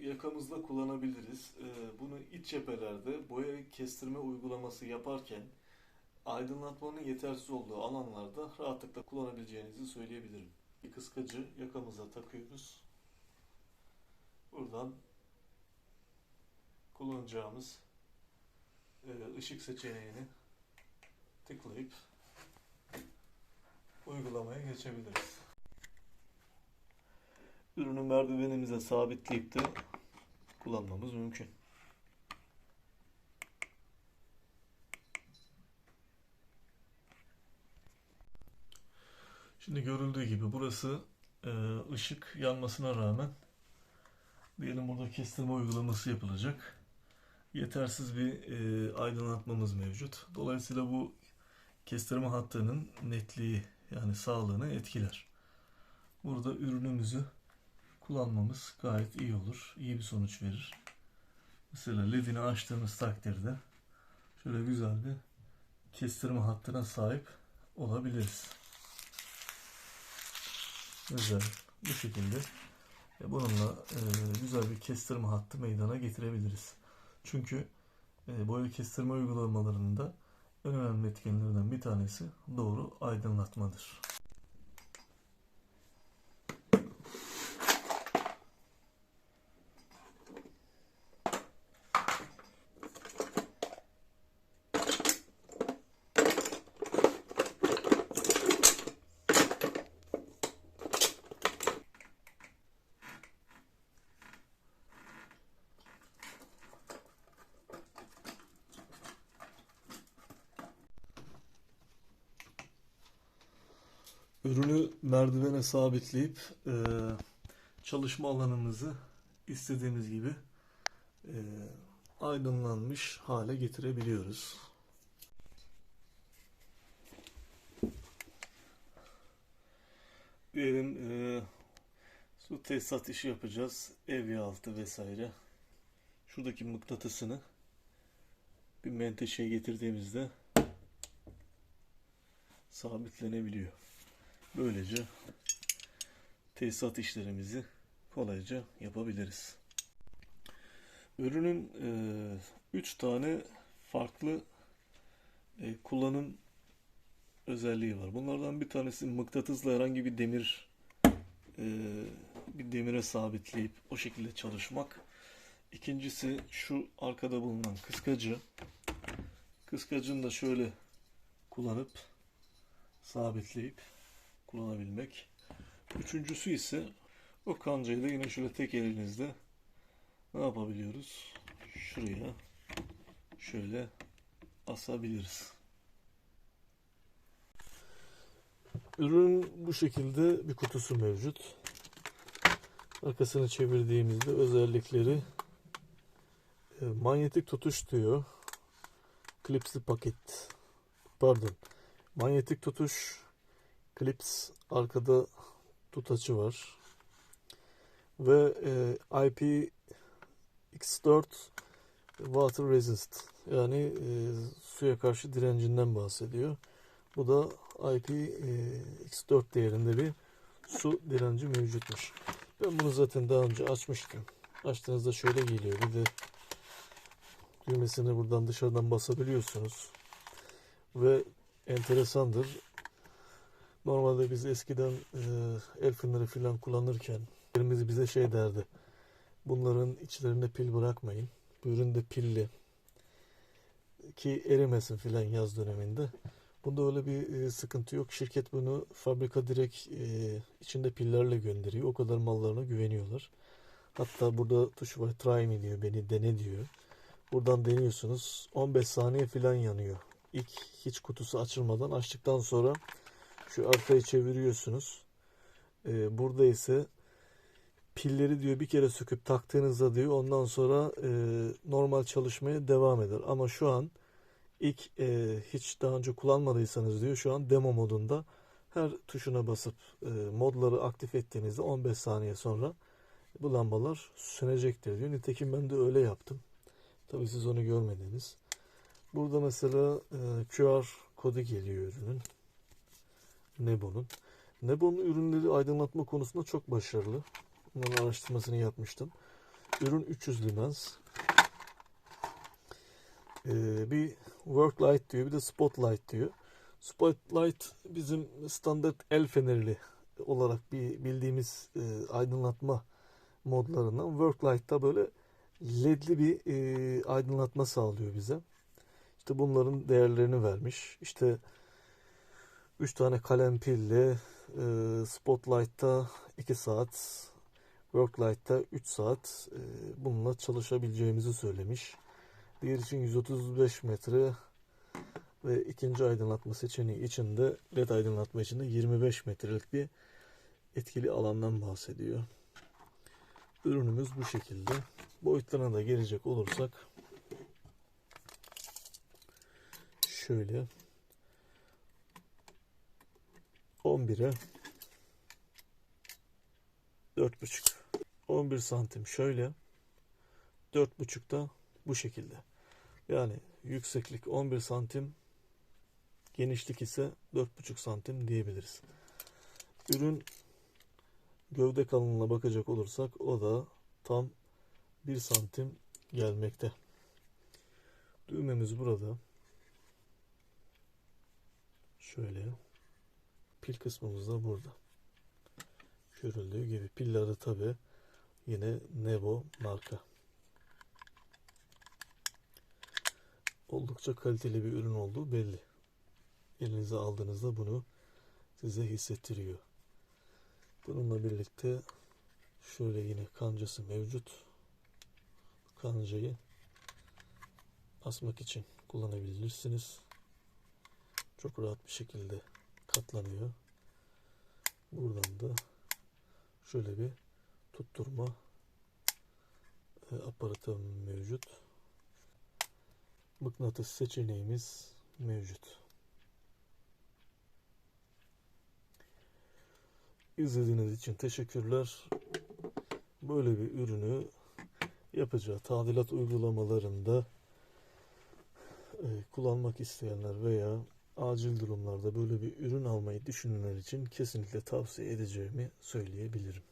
yakamızda kullanabiliriz. Ee, Bunu iç cephelerde boya kestirme uygulaması yaparken aydınlatmanın yetersiz olduğu alanlarda rahatlıkla kullanabileceğinizi söyleyebilirim. Bir kıskacı yakamıza takıyoruz. Buradan kullanacağımız e, ışık seçeneğini tıklayıp uygulamaya geçebiliriz. Ürünü merdivenimize sabitleyip de kullanmamız mümkün. Şimdi görüldüğü gibi burası e, ışık yanmasına rağmen diyelim burada kestirme uygulaması yapılacak. Yetersiz bir e, aydınlatmamız mevcut. Dolayısıyla bu kestirme hattının netliği yani sağlığını etkiler. Burada ürünümüzü kullanmamız gayet iyi olur. İyi bir sonuç verir. Mesela ledini açtığımız takdirde şöyle güzel bir kestirme hattına sahip olabiliriz. Güzel. Bu şekilde e, bununla e, güzel bir kestirme hattı meydana getirebiliriz. Çünkü e, boya kestirme uygulamalarında en önemli etkenlerden bir tanesi doğru aydınlatmadır. Ürünü merdivene sabitleyip e, çalışma alanımızı istediğimiz gibi e, aydınlanmış hale getirebiliyoruz. Diyelim e, su tesisat işi yapacağız. Evye altı vesaire. Şuradaki mıknatısını bir menteşeye getirdiğimizde sabitlenebiliyor. Böylece tesisat işlerimizi kolayca yapabiliriz. Ürünün 3 tane farklı e, kullanım özelliği var. Bunlardan bir tanesi mıknatısla herhangi bir demir e, bir demire sabitleyip o şekilde çalışmak. İkincisi şu arkada bulunan kıskacı. Kıskacını da şöyle kullanıp sabitleyip kullanabilmek. Üçüncüsü ise o kancayı da yine şöyle tek elinizde ne yapabiliyoruz? Şuraya şöyle asabiliriz. Ürün bu şekilde bir kutusu mevcut. Arkasını çevirdiğimizde özellikleri e, manyetik tutuş diyor. Klipsli paket. Pardon. Manyetik tutuş Clips arkada tutaçı var. Ve e, IP-X4 Water Resist yani e, suya karşı direncinden bahsediyor. Bu da IP-X4 değerinde bir su direnci mevcutmuş. Ben bunu zaten daha önce açmıştım. Açtığınızda şöyle geliyor. Bir de düğmesini buradan dışarıdan basabiliyorsunuz. Ve enteresandır. Normalde biz eskiden e, el feneri falan kullanırken elimiz bize şey derdi. Bunların içlerinde pil bırakmayın. Bu ürün de pilli. Ki erimesin filan yaz döneminde. Bunda öyle bir e, sıkıntı yok. Şirket bunu fabrika direkt e, içinde pillerle gönderiyor. O kadar mallarına güveniyorlar. Hatta burada tuş var. Try me diyor. Beni dene diyor. Buradan deniyorsunuz. 15 saniye filan yanıyor. İlk hiç kutusu açılmadan açtıktan sonra şu arkayı çeviriyorsunuz. Ee, burada ise pilleri diyor bir kere söküp taktığınızda diyor ondan sonra e, normal çalışmaya devam eder. Ama şu an ilk e, hiç daha önce kullanmadıysanız diyor şu an demo modunda her tuşuna basıp e, modları aktif ettiğinizde 15 saniye sonra bu lambalar sönecektir diyor. Nitekim ben de öyle yaptım. Tabii siz onu görmediniz. Burada mesela e, QR kodu geliyor ürünün. Nebo'nun. Nebo'nun ürünleri aydınlatma konusunda çok başarılı. Bunların araştırmasını yapmıştım. Ürün 300 lumens. Ee, bir work light diyor bir de spotlight diyor. Spotlight bizim standart el fenerli olarak bir bildiğimiz e, aydınlatma modlarından. Work Light'ta böyle ledli bir e, aydınlatma sağlıyor bize. İşte bunların değerlerini vermiş. İşte 3 tane kalem pille e, Spotlight'ta 2 saat, Worklight'ta 3 saat e, bununla çalışabileceğimizi söylemiş. Diğer için 135 metre ve ikinci aydınlatma seçeneği içinde led aydınlatma içinde 25 metrelik bir etkili alandan bahsediyor. Ürünümüz bu şekilde. Boyutlarına da gelecek olursak şöyle 11'e 4,5 11 santim şöyle 4,5 da bu şekilde. Yani yükseklik 11 santim genişlik ise 4,5 santim diyebiliriz. Ürün gövde kalınlığına bakacak olursak o da tam 1 santim gelmekte. Düğmemiz burada. Şöyle. Pil kısmımız da burada. Görüldüğü gibi pilleri tabi yine Nevo marka. Oldukça kaliteli bir ürün olduğu belli. Elinize aldığınızda bunu size hissettiriyor. Bununla birlikte şöyle yine kancası mevcut. Kancayı asmak için kullanabilirsiniz. Çok rahat bir şekilde katlanıyor. Buradan da şöyle bir tutturma e, aparatı mevcut. Mıknatıs seçeneğimiz mevcut. İzlediğiniz için teşekkürler. Böyle bir ürünü yapacağı tadilat uygulamalarında e, kullanmak isteyenler veya acil durumlarda böyle bir ürün almayı düşünenler için kesinlikle tavsiye edeceğimi söyleyebilirim.